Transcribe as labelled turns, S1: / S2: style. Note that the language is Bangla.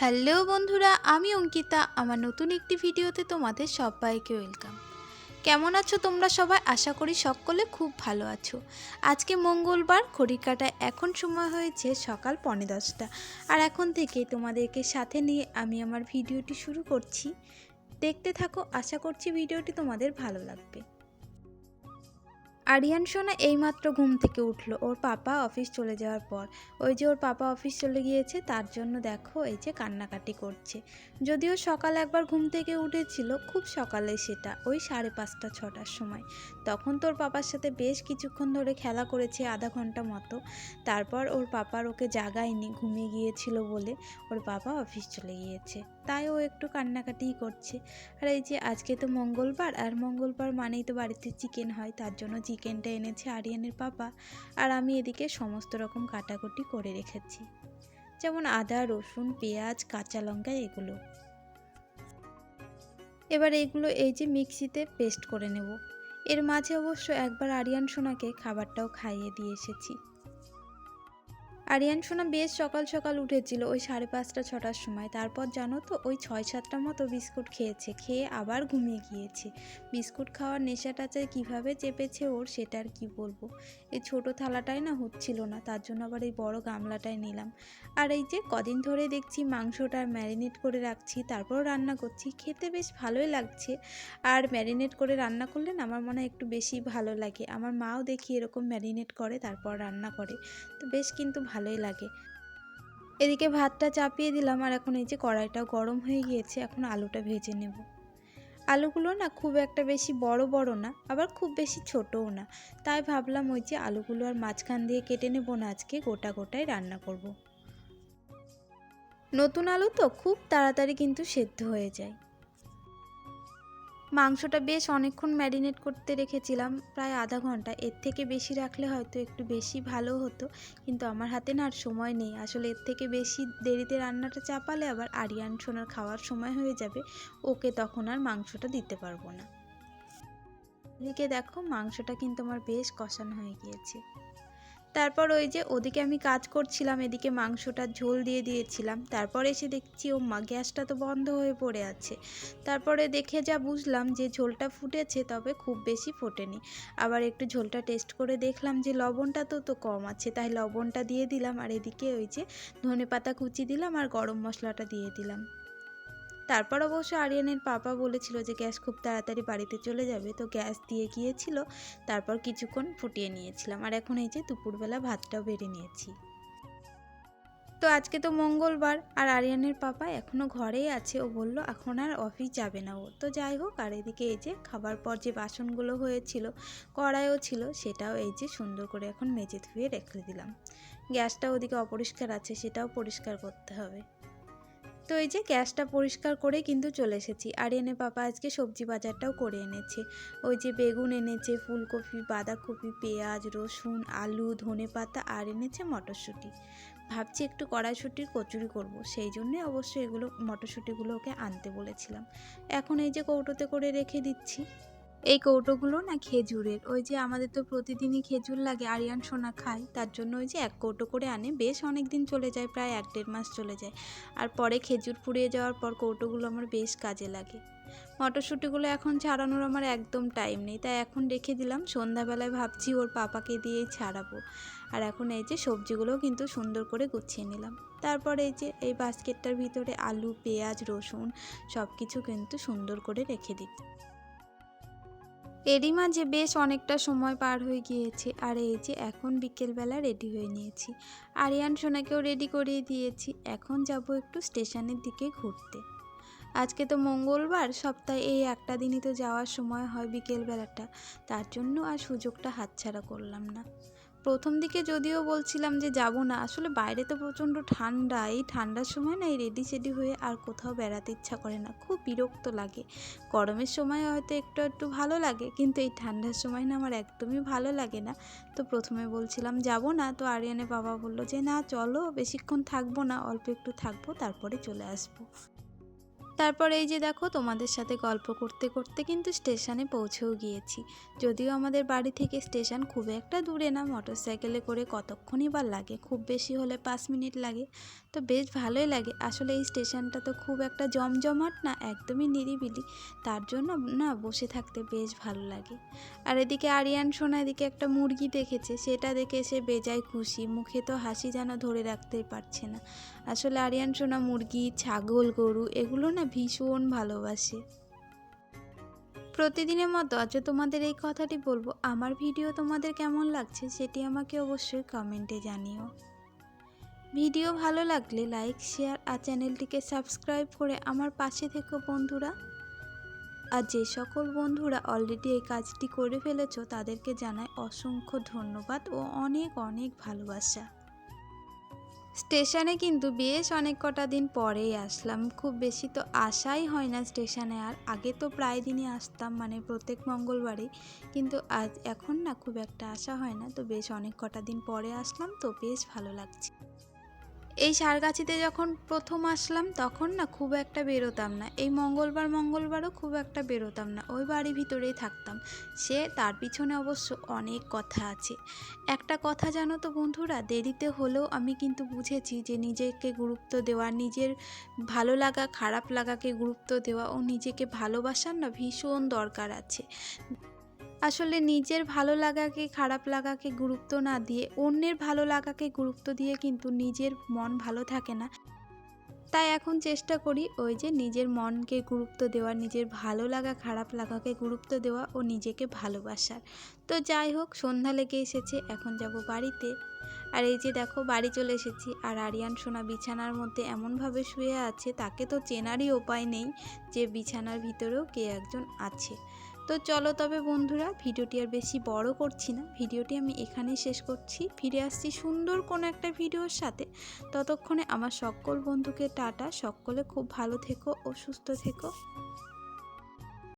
S1: হ্যালো বন্ধুরা, আমি অঙ্কিতা। আমার নতুন একটি ভিডিওতে তোমাদের সবাইকে ওয়েলকাম। কেমন আছো তোমরা সবাই? আশা করি সকলে খুব ভালো আছো। আজকে মঙ্গলবার ঘড়ির কাটায় এখন সময় হয়েছে সকাল পৌনে দশটা। আর এখন থেকে তোমাদেরকে সাথে নিয়ে আমি আমার ভিডিওটি শুরু করছি। দেখতে থাকো, আশা করছি ভিডিওটি তোমাদের ভালো লাগবে। আরিয়ান সোনা এইমাত্র ঘুম থেকে উঠল। ওর পাপা অফিস চলে যাওয়ার পর। ওই যে ওর পাপা অফিস চলে গিয়েছে, তার জন্য দেখো এই যে কান্নাকাটি করছে। যদিও সকাল একবার ঘুম থেকে উঠেছিল, খুব সকালে সেটা, ওই সাড়ে পাঁচটা, ছটার সময়। তখন তোর পাপার সাথে বেশ কিছুক্ষণ ধরে খেলা করেছে আধা ঘণ্টা মতো। তারপর ওর পাপার ওকে জাগায়নি, ঘুমিয়ে গিয়েছিল বলে ওর বাবা অফিস চলে গিয়েছে। তাই ও একটু কান্নাকাটিই করছে। আর এই যে আজকে তো মঙ্গলবার, আর মঙ্গলবার মানেই তো বাড়িতে চিকেন হয়, তার জন্য চিকেনটা এনেছে আরিয়ানের পাপা। আর আমি এদিকে সমস্ত রকম কাটাকুটি করে রেখেছি। যেমন আদা, রসুন, পেঁয়াজ, কাঁচা লঙ্কা, এগুলো। এবার এগুলো এই যে মিক্সিতে পেস্ট করে নেব। এর মাঝে অবশ্য একবার আরিয়ান সোনাকে খাবারটাও খাইয়ে দিয়ে এসেছি। আরিয়ান সোনা বেশ সকাল সকাল উঠেছিল ওই সাড়ে পাঁচটা, ছটার সময়। তারপর জানো তো, ওই ছয়, সাতটা মতো বিস্কুট খেয়েছে, খেয়ে আবার ঘুমিয়ে গিয়েছে। বিস্কুট খাওয়ার নেশাটা যে কীভাবে চেপেছে ওর, সেটা আর কি বলব? এই ছোট থালাটাই না হচ্ছিল না, তার জন্য আবার এই বড় গামলাটাই নিলাম। আর এই যে কদিন ধরে দেখছি মাংসটা ম্যারিনেট করে রাখছি তারপর রান্না করছি, খেতে বেশ ভালোই লাগছে। আর ম্যারিনেট করে রান্না করলে না আমার মনে হয় একটু বেশি ভালো লাগে। আমার মাও দেখি এরকম ম্যারিনেট করে, তারপর রান্না করে। তো বেশ কিন্তু ভালোই লাগে। এদিকে ভাতটা চাপিয়ে দিলাম আর এখন এই যে কড়াইটাও গরম হয়ে গিয়েছে, এখন আলুটা ভেজে নেব। আলুগুলো না খুব একটা বেশি বড় বড় না, আবার খুব বেশি ছোটও না। তাই ভাবলাম ওই যে আলুগুলো আর মাঝখান দিয়ে কেটে নেব না, আজকে গোটা গোটাই রান্না করব। নতুন আলু তো খুব তাড়াতাড়ি কিন্তু সেদ্ধ হয়ে যায়। মাংসটা বেশ অনেকক্ষণ ম্যারিনেট করতে রেখেছিলাম, প্রায় আধা ঘণ্টা। এর থেকে বেশি রাখলে হয়তো একটু বেশি ভালো হতো, কিন্তু আমার হাতে না আর সময় নেই। আসলে এর থেকে বেশি দেরিতে রান্নাটা চাপালে আবার আরিয়ান সোনার খাওয়ার সময় হয়ে যাবে, ওকে তখন আর মাংসটা দিতে পারব না। এদিকে দেখো, মাংসটা কিন্তু আমার বেশ কষানো হয়ে গিয়েছে। তারপর ওই যে ওদিকে আমি কাজ করছিলাম, এদিকে মাংসটা ঝোল দিয়ে দিয়েছিলাম। তারপর এসে দেখছি ও মা গ্যাসটা তো বন্ধ হয়ে পড়ে আছে। তারপরে দেখে যা বুঝলাম যে ঝোলটা ফুটেছে, তবে খুব বেশি ফোটেনি। আবার একটু ঝোলটা টেস্ট করে দেখলাম যে লবণটা তো তো কম আছে। তাই লবণটা দিয়ে দিলাম, আর এদিকে ওই যে ধনে পাতা কুচি দিলাম, আর গরম মশলাটা দিয়ে দিলাম। তারপর অবশ্য আরিয়ানের পাপা বলেছিল যে গ্যাস খুব তাড়াতাড়ি বাড়িতে চলে যাবে, তো গ্যাস দিয়ে গিয়েছিল, তারপর কিছুক্ষণ ফুটিয়ে নিয়েছিলাম। আর এখন এই যে দুপুরবেলা ভাতটাও বেড়ে নিয়েছি। তো আজকে তো মঙ্গলবার, আর আরিয়ানের পাপা এখনও ঘরেই আছে। ও বলল, এখন আর অফিস যাবে না ও। তো যাই হোক, আর এদিকে এই যে খাবার পর যে বাসনগুলো হয়েছিল, কড়াইও ছিল, সেটাও এই যে সুন্দর করে এখন মেজে ধুয়ে রেখে দিলাম। গ্যাসটা ওদিকে অপরিষ্কার আছে, সেটাও পরিষ্কার করতে হবে। তো এই যে গ্যাসটা পরিষ্কার করে কিন্তু চলে এসেছি। আর এনে পাপা আজকে সবজি বাজারটাও করে এনেছে। ওই যে বেগুন এনেছে, ফুলকপি, বাঁধাকপি, পেঁয়াজ, রসুন, আলু, ধনে পাতা আর এনেছে মটরশুঁটি। ভাবছি একটু কড়াইশুঁটির কচুরি করব। সেই জন্যে অবশ্যই এগুলো মটরশুঁটিগুলো ওকে আনতে বলেছিলাম। এখন এই যে কৌটোতে করে রেখে দিচ্ছি। এই কৌটোগুলো না খেজুরের। ওই যে আমাদের তো প্রতিদিনই খেজুর লাগে, আরিয়ান সোনা খায়, তার জন্য ওই যে এক কৌটো করে আনে, বেশ অনেক দিন চলে যায়, প্রায় এক দেড় মাস চলে যায়। আর পরে খেজুর পুড়িয়ে যাওয়ার পর কৌটোগুলো আমার বেশ কাজে লাগে। মটরশুঁটিগুলো এখন ছাড়ানোর আমার একদম টাইম নেই, তাই এখন রেখে দিলাম, সন্ধ্যাবেলায় ভাবছি ওর পাপাকে দিয়েই ছাড়াবো। আর এখন এই যে সবজিগুলো কিন্তু সুন্দর করে গুছিয়ে নিলাম। তারপর এই যে, এই বাস্কেটটার ভিতরে আলু, পেঁয়াজ, রসুন সব কিছু কিন্তু সুন্দর করে রেখে দিই। এরই মাঝে বেশ অনেকটা সময় পার হয়ে গিয়েছে। আর এই যে এখন বিকেলবেলা রেডি হয়ে নিয়েছি। আরিয়ান সোনাকেও রেডি করিয়ে দিয়েছি। এখন যাব একটু স্টেশনের দিকে ঘুরতে। আজকে তো মঙ্গলবার, সপ্তাহে এই একটা দিনই তো যাওয়ার সময় হয় বিকেলবেলাটা। তার জন্য আর সুযোগটা হাতছাড়া করলাম না। প্রথম দিকে যদিও বলছিলাম যে যাব না, আসলে বাইরে তো প্রচণ্ড ঠান্ডা। এই ঠান্ডার সময় না এই রেডি সেডি হয়ে আর কোথাও বেড়াতে ইচ্ছা করে না, খুব বিরক্ত লাগে। গরমের সময় হয়তো একটু একটু ভালো লাগে, কিন্তু এই ঠান্ডার সময় না আমার একদমই ভালো লাগে না। তো প্রথমে বলছিলাম যাব না, তো আরিয়ানে বাবা বলল যে, না, চলো, বেশিক্ষণ থাকব না, অল্প একটু থাকব, তারপরে চলে আসব। তারপর এই যে দেখো তোমাদের সাথে গল্প করতে করতে কিন্তু স্টেশনে পৌঁছেও গিয়েছি। যদিও আমাদের বাড়ি থেকে স্টেশন খুব একটা দূরে না মোটর সাইকেলে করে কতক্ষণই বা লাগে, খুব বেশি হলে পাঁচ মিনিট লাগে। তো বেশ ভালোই লাগে, আসলে এই স্টেশনটা তো খুব একটা জমজমাট না, একদমই নিরিবিলি। তার জন্য না বসে থাকতে বেশ ভালো লাগে। আর এদিকে আরিয়ান সোনা এদিকে একটা মুরগি দেখেছে, সেটা দেখে সে বেজায় খুশি, মুখে তো হাসি যেন ধরে রাখতেই পারছে না। আসলে আরিয়ান সোনা, মুরগি, ছাগল, গরু, এগুলো না ভীষণ ভালোবাসে। প্রতিদিনের মতো আজ তোমাদের এই কথাটি বলব, আমার ভিডিও তোমাদের কেমন লাগছে সেটি আমাকে অবশ্যই কমেন্টে জানিও। ভিডিও ভালো লাগলে লাইক শেয়ার আর চ্যানেলটিকে সাবস্ক্রাইব করে আমার পাশে থেকো বন্ধুরা। আর যে সকল বন্ধুরা অলরেডি এই কাজটি করে ফেলেছো, তাদেরকে জানাই অসংখ্য ধন্যবাদ ও অনেক অনেক ভালোবাসা। স্টেশনে কিন্তু বেশ অনেক কটা দিন পরেই আসলাম। খুব বেশি তো আসাই হয় না স্টেশনে, আর আগে তো প্রায় দিনই আসতাম মানে প্রত্যেক মঙ্গলবারে কিন্তু আজ এখন না খুব একটা আসা হয় না, তো বেশ অনেক কটা দিন পরে আসলাম, তো বেশ ভালো লাগছে। এই সারগাছিতে যখন প্রথম আসলাম, তখন না খুব একটা বেরোতাম না। এই মঙ্গলবার, মঙ্গলবারও খুব একটা বেরোতাম না। ওই বাড়ির ভিতরেই থাকতাম। সে তার পিছনে অবশ্য অনেক কথা আছে। একটা কথা জানো তো বন্ধুরা, দেরিতে হলেও আমি কিন্তু বুঝেছি যে নিজেকে গুরুত্ব দেওয়া, নিজের ভালো লাগা, খারাপ লাগাকে গুরুত্ব দেওয়া ও নিজেকে ভালোবাসার না ভীষণ দরকার আছে। আসলে নিজের ভালো লাগাকে খারাপ লাগাকে গুরুত্ব না দিয়ে, অন্যের ভালো লাগাকে গুরুত্ব দিয়ে কিন্তু নিজের মন ভালো থাকে না। তাই এখন চেষ্টা করি ওই যে নিজের মনকে গুরুত্ব দেওয়া, নিজের ভালো লাগা, খারাপ লাগাকে গুরুত্ব দেওয়া ও নিজেকে ভালোবাসার। তো যাই হোক, সন্ধ্যা লেগে এসেছে, এখন যাব বাড়িতে। আর এই যে দেখো, বাড়ি চলে এসেছি। আর আরিয়ান সোনা বিছানার মধ্যে এমনভাবে শুয়ে আছে, তাকে তো চেনারই উপায় নেই যে বিছানার ভিতরেও কে একজন আছে। তো চলো তবে বন্ধুরা, ভিডিওটি আর বেশি বড় করছি না। ভিডিওটি আমি এখানেই শেষ করছি। ফিরে আসছি সুন্দর কোনো একটা ভিডিওর সাথে। ততক্ষণে আমার সকল বন্ধুকে টাটা। সকলে খুব ভালো থেকো ও সুস্থ থেকো।